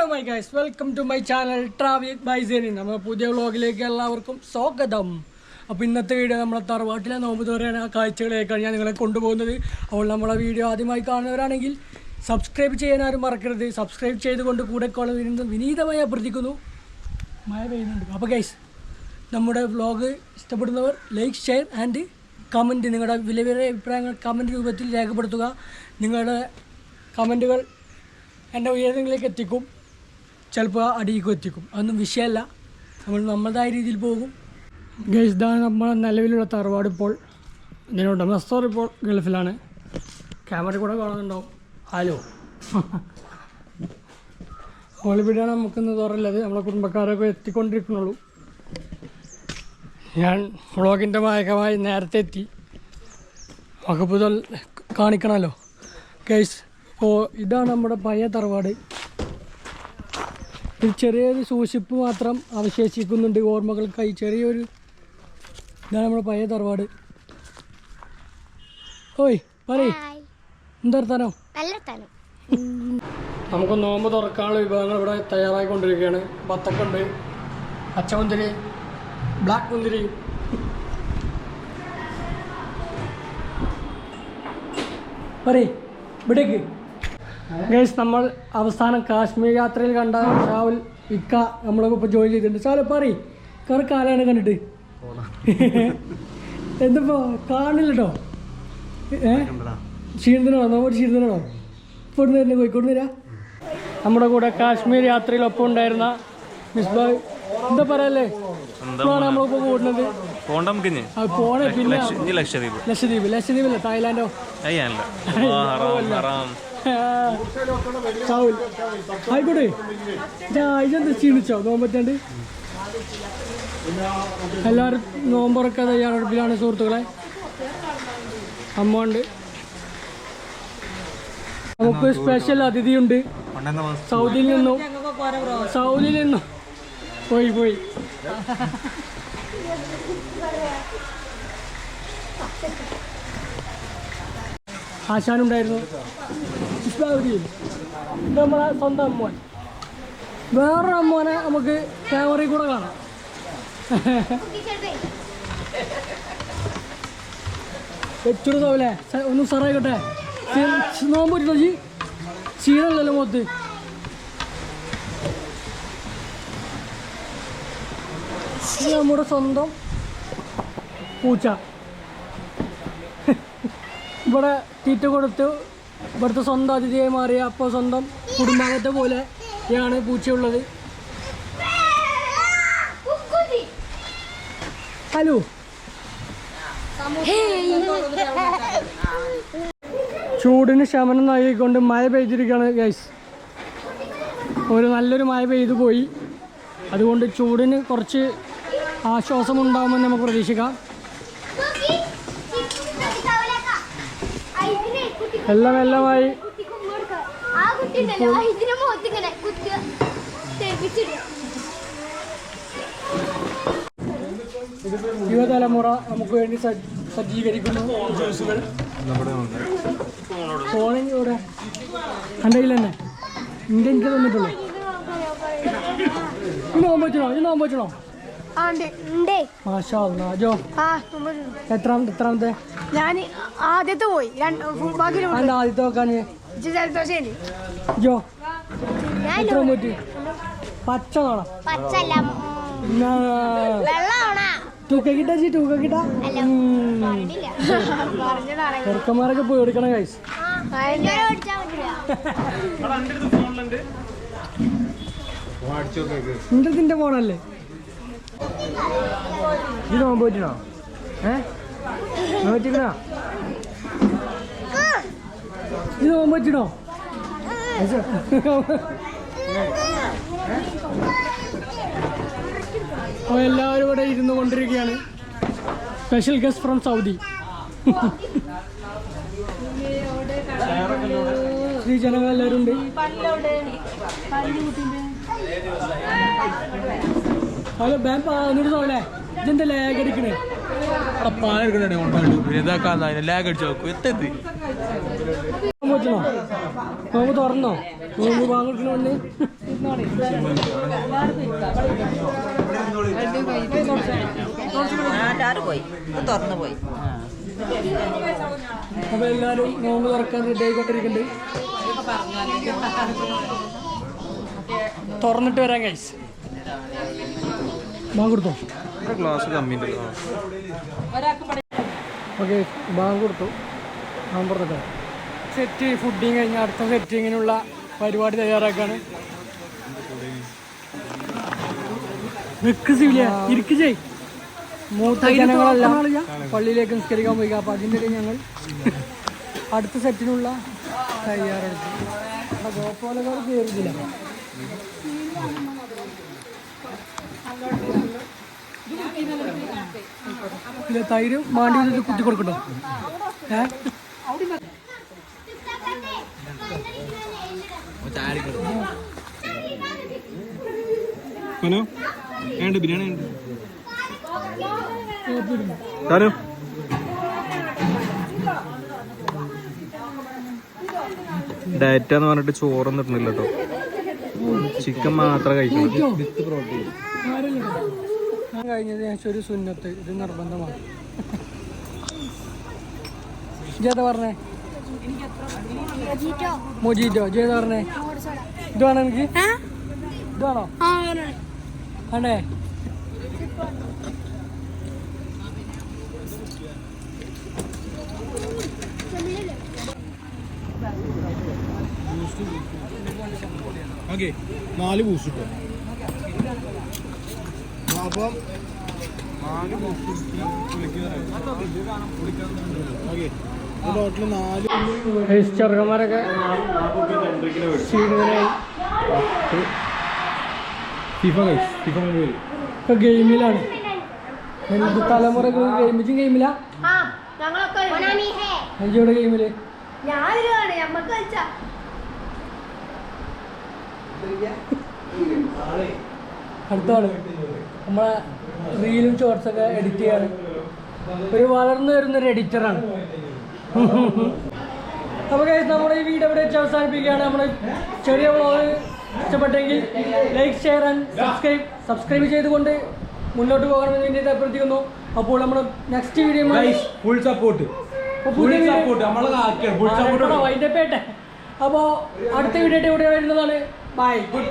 Hello my guys welcome to my channel travel by Seni നമ്മുടെ പുതിയ വ്ളോഗിലേക്ക് എല്ലാവർക്കും സ്വാഗതം. അപ്പോൾ ഇന്നത്തെ വീഡിയോ നമ്മളെ തറവാട്ടിലെ നോമ്പ് തോറയാണ്. ആ കാഴ്ചകളിലേക്കാണ് ഞാൻ നിങ്ങളെ കൊണ്ടുപോകുന്നത്. അപ്പോൾ നമ്മളെ വീഡിയോ ആദ്യമായി കാണുന്നവരാണെങ്കിൽ സബ്സ്ക്രൈബ് ചെയ്യാൻ ആരും മറക്കരുത്. സബ്സ്ക്രൈബ് ചെയ്തുകൊണ്ട് കൂടെ കോളം വിനീതമായി അഭ്യർത്ഥിക്കുന്നു. മഴ പെയ്യുന്നുണ്ട്. അപ്പോൾ ഗൈസ് നമ്മുടെ വ്ളോഗ് ഇഷ്ടപ്പെടുന്നവർ ലൈക്ക് ഷെയർ ആൻഡ് കമന്റ് നിങ്ങളുടെ വില വില അഭിപ്രായങ്ങൾ കമന്റ് രൂപത്തിൽ രേഖപ്പെടുത്തുക. നിങ്ങളുടെ കമന്റുകൾ എന്റെ ഉയരങ്ങളിലേക്ക് എത്തിക്കും. ചിലപ്പോൾ അടിയിൽ എത്തിക്കും. അതൊന്നും വിഷയമല്ല. നമ്മൾ നമ്മുടേതായ രീതിയിൽ പോകും. ഗൈസ് ഇതാണ് നമ്മുടെ നിലവിലുള്ള തറവാട് ഇപ്പോൾ. ഇതിന്റെ ഉടമസ്ഥർ ഇപ്പോൾ ഗൾഫിലാണ്. ക്യാമറ കൂടെ കാണുന്നുണ്ടാവും. ഹലോ. ഹോളിവുഡാണ് നമുക്കിന്ന് തുറല്ലത് നമ്മളെ കുടുംബക്കാരൊക്കെ എത്തിക്കൊണ്ടിരിക്കുന്നുള്ളൂ. ഞാൻ വ്ളോഗിന്റെ ഭാഗമായി നേരത്തെ എത്തി. നമുക്ക് പുതൽ കാണിക്കണമല്ലോ. കേസ് അപ്പോൾ ഇതാണ് നമ്മുടെ പഴയ തറവാട്. ഒരു ചെറിയൊരു സൂക്ഷിപ്പ് മാത്രം അവശേഷിക്കുന്നുണ്ട് ഓർമ്മകൾക്കായി ചെറിയൊരു ഇതാണ് നമ്മുടെ പഴയ തറവാട്. ഓയ് പറയ്. ഹായ്. എന്താ വർത്താനോ? നല്ല തന്നെ നമുക്ക് നോമ്പ് തുറക്കാനുള്ള വിഭവങ്ങൾ ഇവിടെ തയ്യാറായിക്കൊണ്ടിരിക്കുകയാണ്. ബത്തക്കുണ്ട് പച്ചമുന്തിരി ബ്ലാക്ക് മുന്തിരി. പറയ് ഇവിടേക്ക്. ഗൈസ് നമ്മൾ അവസാനം കാശ്മീർ യാത്രയിൽ കണ്ട ഷാവുൽ ഇക്ക നമ്മളൊക്കെ ഇപ്പോൾ ജോയിൻ ചെയ്തിട്ടുണ്ട്. ഷാവൽ പറയ്. കുറെ കാലാണ് കണ്ടിട്ട്. എന്തിപ്പോ? കാണില്ലട്ടോ. ഏ? ക്ഷീണത്തിനാണോ? നോമ്പ് ക്ഷീണത്തിനാണോ? ഇപ്പോൾ ഇവിടുന്ന് വരുന്നത് കോഴിക്കോട് വരാ. നമ്മുടെ കൂടെ കാശ്മീർ യാത്രയിൽ ഒപ്പം ഉണ്ടായിരുന്ന മിസ്ബായ് എന്താ പറയല്ലേ? കൂടുന്നത് പോണേ? പിന്നെ ലക്ഷദ്വീപ്. ലക്ഷദ്വീപ് ലക്ഷദ്വീപ് അല്ലേ? തായ്ലാൻഡോ? ആയിക്കോട്ടെ. ഇതെന്ത് ക്ഷീണിച്ചോ? നോമ്പറ്റാണ്ട് എല്ലാവരും നോമ്പുറക്ക തയ്യാറെടുപ്പിലാണ് സുഹൃത്തുക്കളെ. അമ്മ ഉണ്ട് നമുക്ക് സ്പെഷ്യൽ അതിഥിയുണ്ട്. സൗദിയിൽ നിന്നും സൗദിയിൽ നിന്നും പോയി പോയി. ആശാനുണ്ടായിരുന്നു. ഇത് നമ്മളെ സ്വന്തം അമ്മോൻ വേറൊരു അമ്മോനെ നമുക്ക് ക്യാമറയിൽ കൂടെ കാണാം. വെച്ചുടുത്തോലെ ഒന്ന് സാറായിക്കോട്ടെ നോമ്പ് പറ്റുള്ളൂ ജി ക്ഷീണമല്ലല്ലോ മുഖത്ത് നമ്മുടെ സ്വന്തം പൂച്ച. ഇവിടെ തീറ്റ കൊടുത്ത് ഇവിടുത്തെ സ്വന്തം അതിഥിയായി മാറിയ അപ്പോൾ സ്വന്തം കുടുംബാംഗത്തെ പോലെയാണ് പൂച്ചയുള്ളത്. ഹലോ. ചൂടിന് ശമനം നൽകിക്കൊണ്ട് മഴ പെയ്തിരിക്കുകയാണ് ഗൈസ് ഒരു നല്ലൊരു മഴ പെയ്തു പോയി. അതുകൊണ്ട് ചൂടിന് കുറച്ച് ആശ്വാസം ഉണ്ടാകുമെന്ന് നമുക്ക് പ്രതീക്ഷിക്കാം എല്ലാം എല്ലാമായി ആ കുട്ടി ഉണ്ടല്ലോ ഇതിന്റെ മുഖത്ത് ഇങ്ങനെ കുത്തി എല്ലാമായി യുവതലമുറ നമുക്ക് വേണ്ടി സജ്ജ- സജ്ജീകരിക്കുന്നു. ജ്യൂസുകൾ ഫോണിങ് ഇവിടെ എന്റെ കയ്യിൽ തന്നെ. എന്റെ എനിക്ക് തന്നിട്ടുള്ളൂ ഇത് നോമ്പ് വെച്ചണോ ഇത് നോമ്പ് വെച്ചണോ എത്രാമത്തെ എത്രാമത്തെ? ഞാൻ ആദ്യത്തെ പോയി. ആദ്യത്തെ ജോ എത്ര പച്ച നോണം ചി ചെറുക്കന്മാരൊക്കെ പോയി എടുക്കണം കൈസ് നിന്റെ നിന്റെ ഫോണല്ലേ ഇത് നോമ്പ് പറ്റണോ ഏ? പറ്റിക്കണോ ഇത് നോമ്പ് പറ്റണോ അപ്പോൾ എല്ലാവരും ഇവിടെ ഇരുന്നു കൊണ്ടിരിക്കുകയാണ്. Special guest from Saudi Shri ജനങ്ങൾ എല്ലാവരും ഉണ്ട്. ഹലോ ബാൻ എന്നിട്ട് സോളേ ഇതെന്താ ലാഗ് അടിക്കണേ ലാഗ് അടിച്ചു നോക്കൂ എത്തത് പറ്റണോ നോമ്പ് തുറന്നോ നോമ്പ് വാങ്ങിക്കണോണ്ട് എല്ലാവരും പോയി ഇത് തുറന്നു? പോയി അപ്പൊ എല്ലാരും നോമ്പ് തുറക്കാൻ റെഡി ആയിക്കൊണ്ടിരിക്കുന്നുണ്ട് തുറന്നിട്ട് വരാൻ കൈസ് ബാങ്ക് കൊടുത്തോ? ഗ്ലാസ് കമ്മിന്റെ ഓക്കെ ബാങ്ക് കൊടുത്തു. ഞാൻ പറഞ്ഞിട്ട് സെറ്റ് ഫുഡിങ് കഴിഞ്ഞ അടുത്ത സെറ്റിങ്ങിനുള്ള പരിപാടി തയ്യാറാക്കാണ്. ഇരിക്ക് ചെയ് മൂത്ത ജനങ്ങളെല്ലാം. പള്ളിയിലേക്ക് നിസ്കരിക്കാൻ പോയി. അപ്പൊ അതിന്റെ ഇടയിൽ ഞങ്ങൾ അടുത്ത സെറ്റിനുള്ള തയ്യാറെടുത്തു. അവിടെ ഗോപാലക്കാർ കയറുന്നില്ല ഇല്ല തൈര് മാണ്ടി കുത്തി കൊടുക്കട്ടോ ഏ? ഹലോ ഏണ്ട് ബിരിയാണി ഉണ്ട് താനോ ഡയറ്റ് എന്ന് പറഞ്ഞിട്ട് ചോറൊന്നും ഇടുന്നില്ല കേട്ടോ. ചിക്കൻ മാത്രം കഴിക്കണം വിത്ത് പ്രോട്ടീൻ കഴിഞ്ഞത് ശേഷം ഒരു സുന്നത്ത്. ഇത് നിർബന്ധമാണ്. ജേത പറഞ്ഞേ? മൊജീറ്റോ. ജേത പറഞ്ഞേ? ഇത് വേണോ എനിക്ക്? ഇത് വേണോ? ആണേ ഓക്കെ നാല് ബൂസ്റ്റ് കിട്ടും അപ്പം നാല് ടോട്ടൽ നാല് ചെറുക്കന്മാരൊക്കെ ഇപ്പൊ ഗെയിമിലാണ് എന്ത് തലമുറ ഗെയിമിച്ചും ഗെയിമില്ല ആ ഞങ്ങളൊക്കെ അഞ്ചോടെ ഗെയിമിൽ കളിച്ചാ. അടുത്താണ് നമ്മളെ റീലും ഷോർട്സൊക്കെ എഡിറ്റ് ചെയ്യാറ് ഒരു വളർന്നു വരുന്നൊരു എഡിറ്ററാണ് അപ്പോൾ guys, നമ്മുടെ ഈ വീഡിയോ ഇവിടെ വെച്ച് അവസാനിപ്പിക്കുകയാണ്. നമ്മൾ ചെറിയ വ്ളോഗ് ഇഷ്ടപ്പെട്ടെങ്കിൽ like share and subscribe subscribe ചെയ്തുകൊണ്ട് മുന്നോട്ട് പോകണമെന്ന് വേണ്ടി അഭ്യർത്ഥിക്കുന്നു. അപ്പോൾ നമ്മൾ നെക്സ്റ്റ് വീഡിയോ ഫുൾ സപ്പോർട്ട് അപ്പോൾ അടുത്ത വീഡിയോ ഇവിടെ വരുന്നതാണ്? Bye good